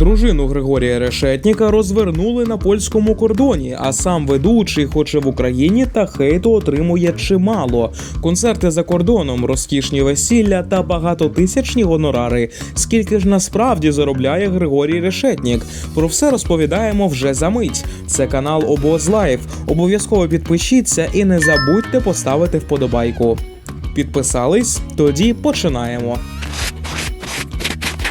Дружину Григорія Решетніка розвернули на польському кордоні, а сам ведучий, хоче в Україні, та хейту отримує чимало. Концерти за кордоном, розкішні весілля та багатотисячні гонорари. Скільки ж насправді заробляє Григорій Решетнік? Про все розповідаємо вже за мить. Це канал Обоз Лайф. Обов'язково підпишіться і не забудьте поставити вподобайку. Підписались? Тоді починаємо.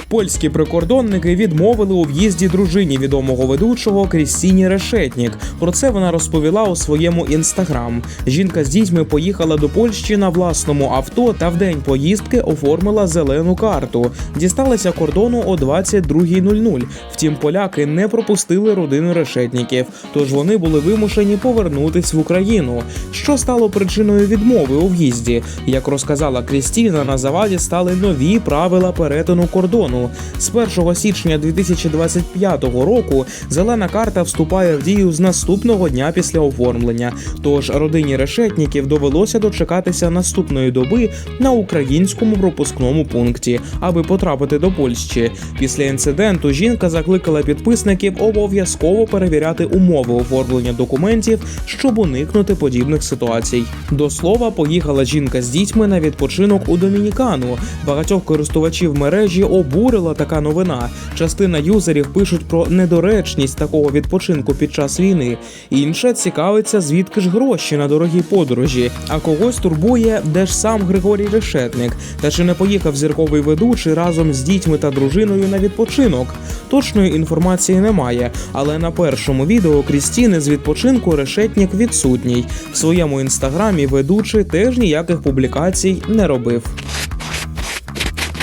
Польські прикордонники відмовили у в'їзді дружині відомого ведучого Крістіні Решетнік. Про це вона розповіла у своєму інстаграм. Жінка з дітьми поїхала до Польщі на власному авто та в день поїздки оформила зелену карту. Дісталася кордону о 22.00. Втім, поляки не пропустили родину решетніків, тож вони були вимушені повернутись в Україну. Що стало причиною відмови у в'їзді? Як розказала Крістіна, на заваді стали нові правила перетину кордону. З 1 січня 2025 року зелена карта вступає в дію з наступного дня після оформлення. Тож родині решетніків довелося дочекатися наступної доби на українському пропускному пункті, аби потрапити до Польщі. Після інциденту жінка закликала підписників обов'язково перевіряти умови оформлення документів, щоб уникнути подібних ситуацій. До слова, поїхала жінка з дітьми на відпочинок у Домінікану. Багатьох користувачів мережі обурила така новина. Частина юзерів пишуть про недоречність такого відпочинку під час війни. Інша цікавиться, звідки ж гроші на дорогі подорожі. А когось турбує, де ж сам Григорій Решетник, та чи не поїхав зірковий ведучий разом з дітьми та дружиною на відпочинок. Точної інформації немає, але на першому відео Крістіни з відпочинку Решетнік відсутній. В своєму інстаграмі ведучий теж ніяких публікацій не робив.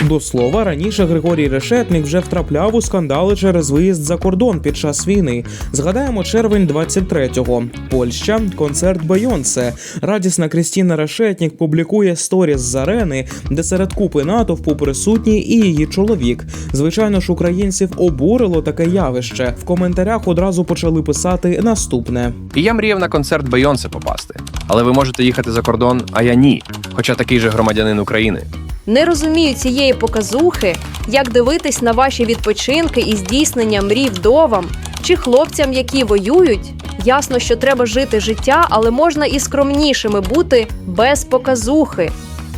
До слова, раніше Григорій Решетник вже втрапляв у скандали через виїзд за кордон під час війни. Згадаємо червень 23-го. Польща, концерт Бейонсе. Радісна Крістіна Решетнік публікує сторіс з арени, де серед купи натовпу присутній і її чоловік. Звичайно ж, українців обурило таке явище. В коментарях одразу почали писати наступне. Я мріяв на концерт Бейонсе попасти. Але ви можете їхати за кордон, а я ні. Хоча такий же громадянин України. Не розумію цієї показухи, як дивитись на ваші відпочинки і здійснення мрій вдовам чи хлопцям, які воюють. Ясно, що треба жити життя, але можна і скромнішими бути без показухи.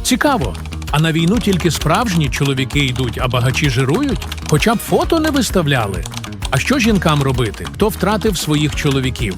Цікаво. А на війну тільки справжні чоловіки йдуть, а багачі жирують? Хоча б фото не виставляли. А що жінкам робити? Хто втратив своїх чоловіків?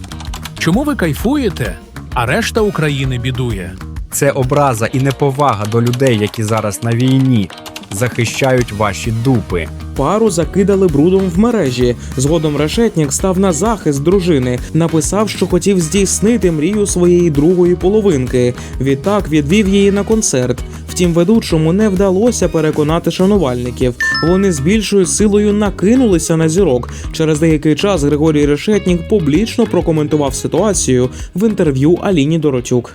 Чому ви кайфуєте, а решта України бідує? Це образа і неповага до людей, які зараз на війні захищають ваші дупи. Пару закидали брудом в мережі. Згодом решетнік став на захист дружини, написав, що хотів здійснити мрію своєї другої половинки. Відтак відвів її на концерт. Втім, ведучому не вдалося переконати шанувальників. Вони з більшою силою накинулися на зірок. Через деякий час Григорій Решетнік публічно прокоментував ситуацію в інтерв'ю Аліні Доротюк.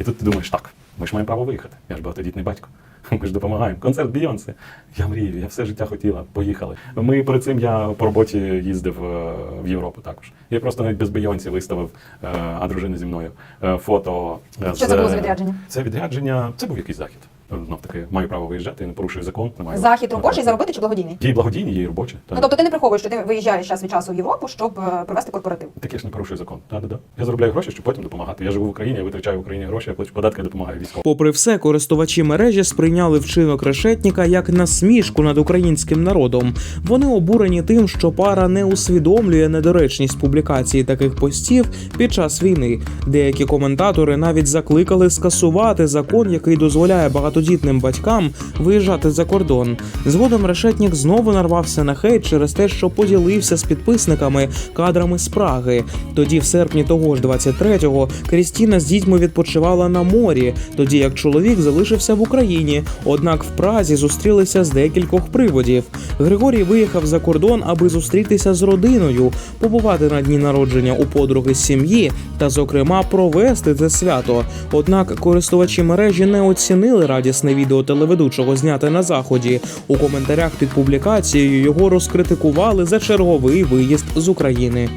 І тут ти думаєш, так, ми ж маємо право виїхати. Я ж багатодітний батько. Ми ж допомагаємо. Концерт Бійонсе. Я мрію, я все життя хотіла. Поїхали. Ми перед цим я по роботі їздив е, в Європу також. Я просто навіть без Бійонсі виставив, е, а дружини зі мною е, фото. Що з- це було за відрядження? Це відрядження, це був якийсь захід. Знов таки, маю право виїжджати, я не порушую закон. Не маю Захід робочий заробити чи благодійний? Її благодійні, її робочі. Ну тобто ти не приховуєш, що ти виїжджаєш час від часу в Європу, щоб е, провести корпоратив. Таке ж не порушує закон. Да, да, да. Я заробляю гроші, щоб потім допомагати. Я живу в Україні, я витрачаю в Україні гроші, я плачу податки, я допомагаю військовим. Попри все, користувачі мережі сприйняли вчинок решетніка як насмішку над українським народом. Вони обурені тим, що пара не усвідомлює недоречність публікації таких постів під час війни. Деякі коментатори навіть закликали скасувати закон, який дозволяє багатодітним батькам виїжджати за кордон. Згодом решетнік знову нарвався на хейт через те, що поділився з підписниками кадрами з Праги. Тоді, в серпні того ж 23-го, Крістіна з дітьми відпочивала на морі, тоді як чоловік залишився в Україні. Однак в Празі зустрілися з декількох приводів. Григорій виїхав за кордон, аби зустрітися з родиною, побувати на дні народження у подруги сім'ї та, зокрема, провести це свято. Однак користувачі мережі не оцінили радісне відео телеведучого зняте на заході. У коментарях під публікацією його розкритикували за черговий виїзд з України.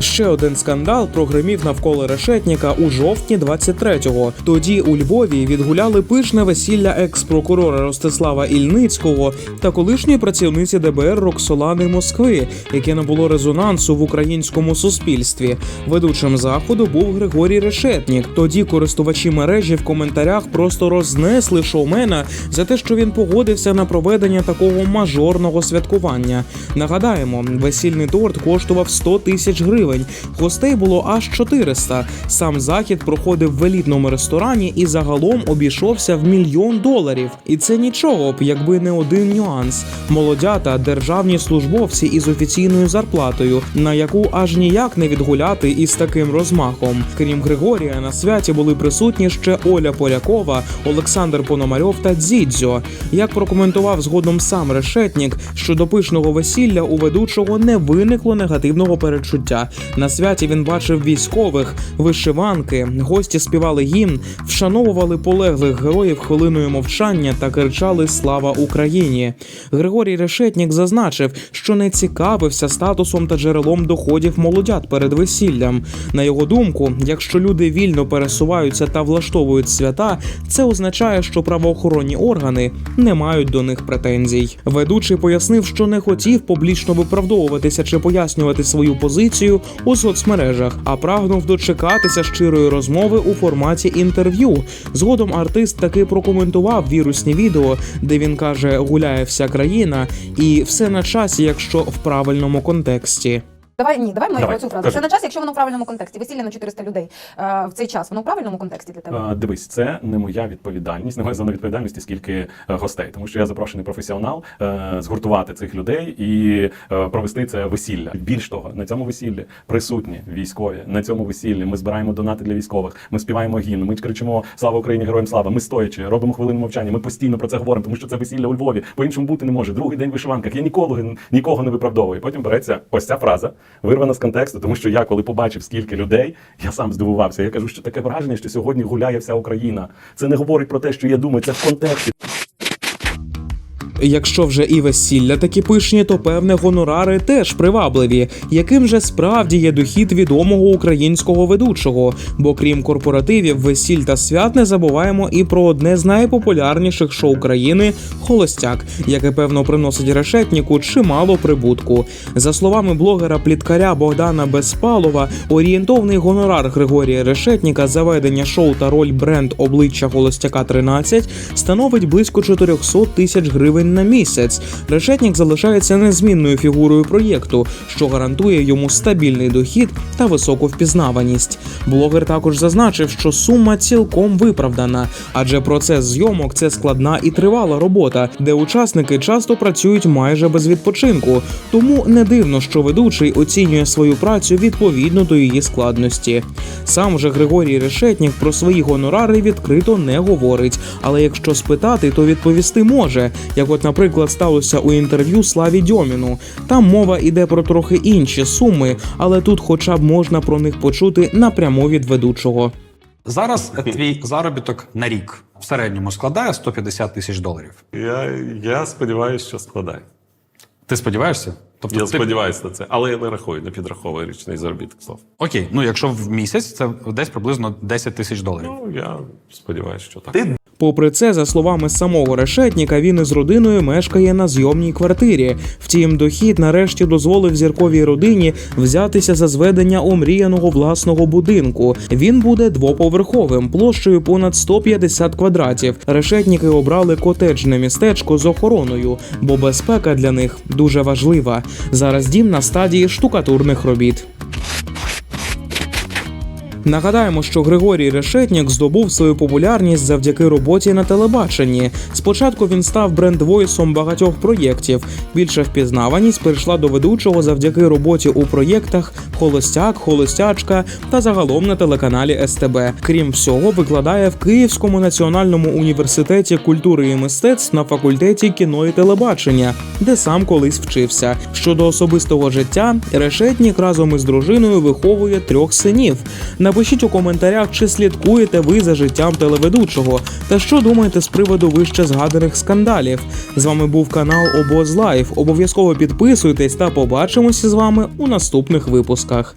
Ще один скандал прогримів навколо решетніка у жовтні 23-го. Тоді у Львові відгуляли пишне весілля екс-прокурора Ростислава Ільницького та колишньої працівниці ДБР Роксолани Москви, яке набуло резонансу в українському суспільстві. Ведучим заходу був Григорій Решетнік. Тоді користувачі мережі в коментарях просто рознесли шоумена за те, що він погодився на проведення такого мажорного святкування. Нагадаємо, весільний торт коштував 100 тисяч гривень. Гостей було аж 400. Сам захід проходив в елітному ресторані і загалом обійшовся в мільйон доларів. І це нічого б, якби не один нюанс: молодята, державні службовці із офіційною зарплатою, на яку аж ніяк не відгуляти із таким розмахом. Крім Григорія, на святі були присутні ще Оля Полякова, Олександр Пономарьов та Дзідзьо. Як прокоментував згодом сам Решетнік, щодо пишного весілля у ведучого не виникло негативного передчуття. На святі він бачив військових, вишиванки, гості співали гімн, вшановували полеглих героїв хвилиною мовчання та кричали Слава Україні. Григорій Решетнік зазначив, що не цікавився статусом та джерелом доходів молодят перед весіллям. На його думку, якщо люди вільно пересуваються та влаштовують свята, це означає, що правоохоронні органи не мають до них претензій. Ведучий пояснив, що не хотів публічно виправдовуватися чи пояснювати свою позицію у соцмережах, а прагнув дочекатися щирої розмови у форматі інтерв'ю. Згодом артист таки прокоментував вірусні відео, де він каже: гуляє вся країна, і все на часі, якщо в правильному контексті. Давай ні, давай ми Давай, цю фразу. кажи. Це на час, якщо воно в правильному контексті. Весілля на 400 людей е, в цей час. Воно в правильному контексті для тебе. Е, Дивись, це не моя відповідальність, не моя зона відповідальності, скільки е, гостей, тому що я запрошений професіонал е, згуртувати цих людей і е, провести це весілля. Більш того, на цьому весіллі присутні військові. На цьому весіллі ми збираємо донати для військових. Ми співаємо гімн, ми кричимо Слава Україні, героям слава! Ми стоячи, робимо хвилину мовчання. Ми постійно про це говоримо, тому що це весілля у Львові. По іншому бути не може. Другий день в вишиванках. Я ніколи нікого не виправдовую. Потім береться ось ця фраза, вирвана з контексту, тому що я, коли побачив, скільки людей, я сам здивувався. Я кажу, що таке враження, що сьогодні гуляє вся Україна. Це не говорить про те, що я думаю, це в контексті. Якщо вже і весілля такі пишні, то певне гонорари теж привабливі. Яким же справді є дохід відомого українського ведучого? Бо крім корпоративів, весіль та свят не забуваємо і про одне з найпопулярніших шоу країни Холостяк, яке певно приносить решетніку чимало прибутку. За словами блогера пліткаря Богдана Безпалова, орієнтовний гонорар Григорія Решетніка за ведення шоу та роль бренд обличчя Холостяка 13 становить близько 400 тисяч гривень на місяць. Решетнік залишається незмінною фігурою проєкту, що гарантує йому стабільний дохід та високу впізнаваність. Блогер також зазначив, що сума цілком виправдана, адже процес зйомок це складна і тривала робота, де учасники часто працюють майже без відпочинку. Тому не дивно, що ведучий оцінює свою працю відповідно до її складності. Сам же Григорій Решетнік про свої гонорари відкрито не говорить, але якщо спитати, то відповісти може. Як от, наприклад, сталося у інтерв'ю Славі Дьоміну. Там мова іде про трохи інші суми, але тут, хоча б можна про них почути напряму від ведучого. Зараз твій заробіток на рік в середньому складає 150 тисяч доларів. Я, я сподіваюся, що складає. Ти сподіваєшся? Тобто Я ти... сподіваюся на це, але я не рахую, не підраховую річний заробіток слов. Окей, ну якщо в місяць це десь приблизно 10 тисяч доларів. Ну, я сподіваюся, що так. Попри це, за словами самого решетніка, він із родиною мешкає на зйомній квартирі. Втім, дохід нарешті дозволив зірковій родині взятися за зведення омріяного власного будинку. Він буде двоповерховим, площею понад 150 квадратів. Решетніки обрали котеджне містечко з охороною, бо безпека для них дуже важлива. Зараз дім на стадії штукатурних робіт. Нагадаємо, що Григорій Решетнік здобув свою популярність завдяки роботі на телебаченні. Спочатку він став брендвойсом багатьох проєктів. Більша впізнаваність перейшла до ведучого завдяки роботі у проєктах Холостяк, Холостячка та загалом на телеканалі СТБ. Крім всього, викладає в Київському національному університеті культури і мистецтв на факультеті кіно і телебачення, де сам колись вчився. Щодо особистого життя, Решетнік разом із дружиною виховує трьох синів. Напишіть у коментарях, чи слідкуєте ви за життям телеведучого, та що думаєте з приводу вище згаданих скандалів. З вами був канал Обоз Лайф. Обов'язково підписуйтесь та побачимося з вами у наступних випусках.